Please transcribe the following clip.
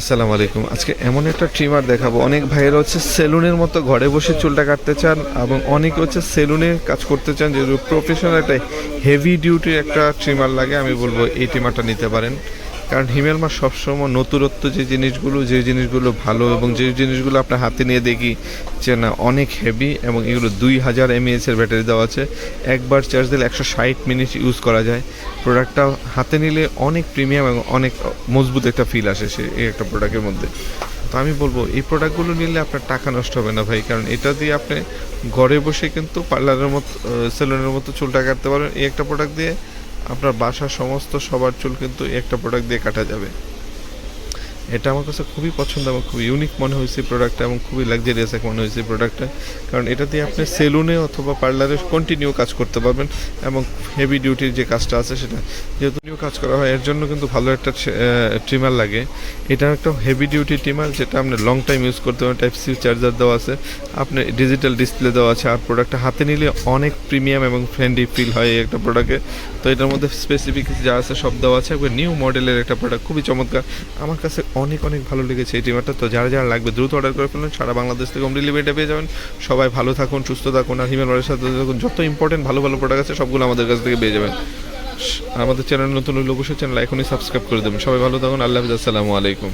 আসসালামু আলাইকুম। আজকে এমন একটা ট্রিমার দেখাবো। অনেক ভাইয়েরা হচ্ছে সেলুনের মতো ঘরে বসে চুলটা কাটতে চান এবং অনেকে হচ্ছে সেলুনে কাজ করতে চান, যেহেতু প্রফেশনাল একটা হেভি ডিউটির একটা ট্রিমার লাগে, আমি বলব এই ট্রিমারটা নিতে পারেন। কারণ হিমেল মাছ সবসময় নতুনত্ব যে জিনিসগুলো যে জিনিসগুলো ভালো এবং যে জিনিসগুলো আপনার হাতে নিয়ে দেখি যে না, অনেক হেভি এবং এগুলো দুই হাজার এমএএস এর ব্যাটারি দেওয়া আছে। একবার চার্জ দিলে একশো ষাট মিনিট ইউজ করা যায়। প্রোডাক্টটা হাতে নিলে অনেক প্রিমিয়াম এবং অনেক মজবুত একটা ফিল আসে সে, এই একটা প্রোডাক্টের মধ্যে। তো আমি বলব, এই প্রোডাক্টগুলো নিলে আপনার টাকা নষ্ট হবে না ভাই, কারণ এটা দিয়ে আপনি ঘরে বসে কিন্তু পার্লারের মতো সেলুনের মতো চুলটা কাটতে পারবেন। এই একটা প্রোডাক্ট দিয়ে আপনার বাসার সমস্ত সবার চুল কিন্তু একটা প্রোডাক্ট দিয়ে কাটা যাবে। এটা আমার কাছে খুবই পছন্দ এবং খুব ইউনিক মনে হয়েছে প্রোডাক্টটা এবং খুবই লাক্সারিয়াস এক মনে হয়েছে প্রোডাক্টটা কারণ এটা দিয়ে আপনি সেলুনে অথবা পার্লারে কন্টিনিউ কাজ করতে পারবেন এবং হেভি ডিউটির যে কাজটা আছে সেটা। যেহেতু কাজ করা হয়, এর জন্য কিন্তু ভালো একটা ট্রিমার লাগে। এটা একটা হেভি ডিউটি ট্রিমার যেটা আপনি লং টাইম ইউজ করতে পারেন। টাইপ সি চার্জার দেওয়া আছে, আপনি ডিজিটাল ডিসপ্লে দেওয়া আছে, আর প্রোডাক্টটা হাতে নিলে অনেক প্রিমিয়াম এবং ফ্রেন্ডলি ফিল হয় এই একটা প্রোডাক্টে তো এটার মধ্যে স্পেসিফিক যা আছে সব দেওয়া আছে। নিউ মডেলের একটা প্রোডাক্ট খুবই চমৎকার। আমার কাছে অনেক অনেক ভালো লেগেছে এই ট্রিমারটা তো যারা যারা লাগবে দ্রুত অর্ডার করে ফেলুন। সারা বাংলাদেশ থেকে হোম ডেলিভারিটা পেয়ে যাবেন। সবাই ভালো থাকুন, সুস্থ থাকুন, আর হিমেল সাথে থাকুন। যত ইম্পর্টেন্ট ভালো ভালো প্রোডাক্ট আছে, সবগুলো আমাদের কাছ থেকে পেয়ে যাবেন। আমাদের চ্যানেল নতুন লোকসের চ্যানেল এখনই সাবস্ক্রাইব করে দেবেন। সবাই ভালো থাকুন। আল্লাহ হাফিজ। আসসালামু আলাইকুম।